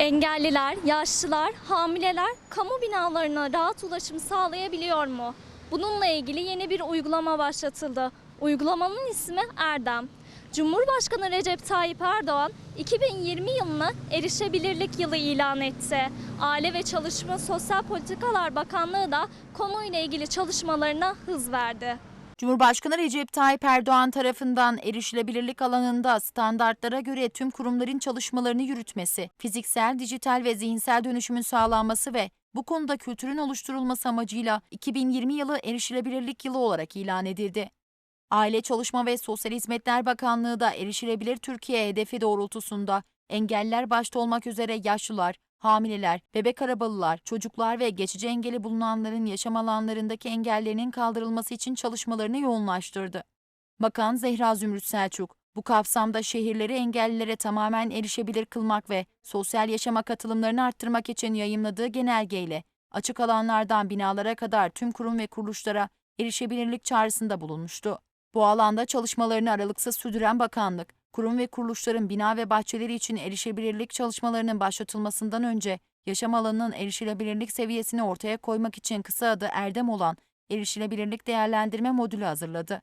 Engelliler, yaşlılar, hamileler kamu binalarına rahat ulaşım sağlayabiliyor mu? Bununla ilgili yeni bir uygulama başlatıldı. Uygulamanın ismi Erdem. Cumhurbaşkanı Recep Tayyip Erdoğan 2020 yılını erişebilirlik yılı ilan etti. Aile ve Çalışma Sosyal Politikalar Bakanlığı da konuyla ilgili çalışmalarına hız verdi. Cumhurbaşkanı Recep Tayyip Erdoğan tarafından erişilebilirlik alanında standartlara göre tüm kurumların çalışmalarını yürütmesi, fiziksel, dijital ve zihinsel dönüşümün sağlanması ve bu konuda kültürün oluşturulması amacıyla 2020 yılı erişilebilirlik yılı olarak ilan edildi. Aile Çalışma ve Sosyal Hizmetler Bakanlığı da erişilebilir Türkiye hedefi doğrultusunda engelliler başta olmak üzere yaşlılar, hamileler, bebek arabalılar, çocuklar ve geçici engeli bulunanların yaşam alanlarındaki engellerinin kaldırılması için çalışmalarını yoğunlaştırdı. Bakan Zehra Zümrüt Selçuk, bu kapsamda şehirleri engellilere tamamen erişebilir kılmak ve sosyal yaşama katılımlarını arttırmak için yayımladığı genelgeyle açık alanlardan binalara kadar tüm kurum ve kuruluşlara erişebilirlik çağrısında bulunmuştu. Bu alanda çalışmalarını aralıksız sürdüren bakanlık, kurum ve kuruluşların bina ve bahçeleri için erişebilirlik çalışmalarının başlatılmasından önce yaşam alanının erişilebilirlik seviyesini ortaya koymak için kısa adı Erdem olan erişilebilirlik değerlendirme modülü hazırladı.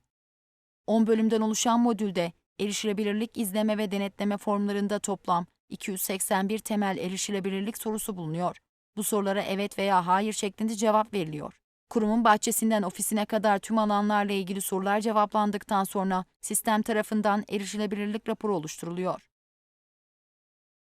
10 bölümden oluşan modülde erişilebilirlik izleme ve denetleme formlarında toplam 281 temel erişilebilirlik sorusu bulunuyor. Bu sorulara evet veya hayır şeklinde cevap veriliyor. Kurumun bahçesinden ofisine kadar tüm alanlarla ilgili sorular cevaplandıktan sonra sistem tarafından erişilebilirlik raporu oluşturuluyor.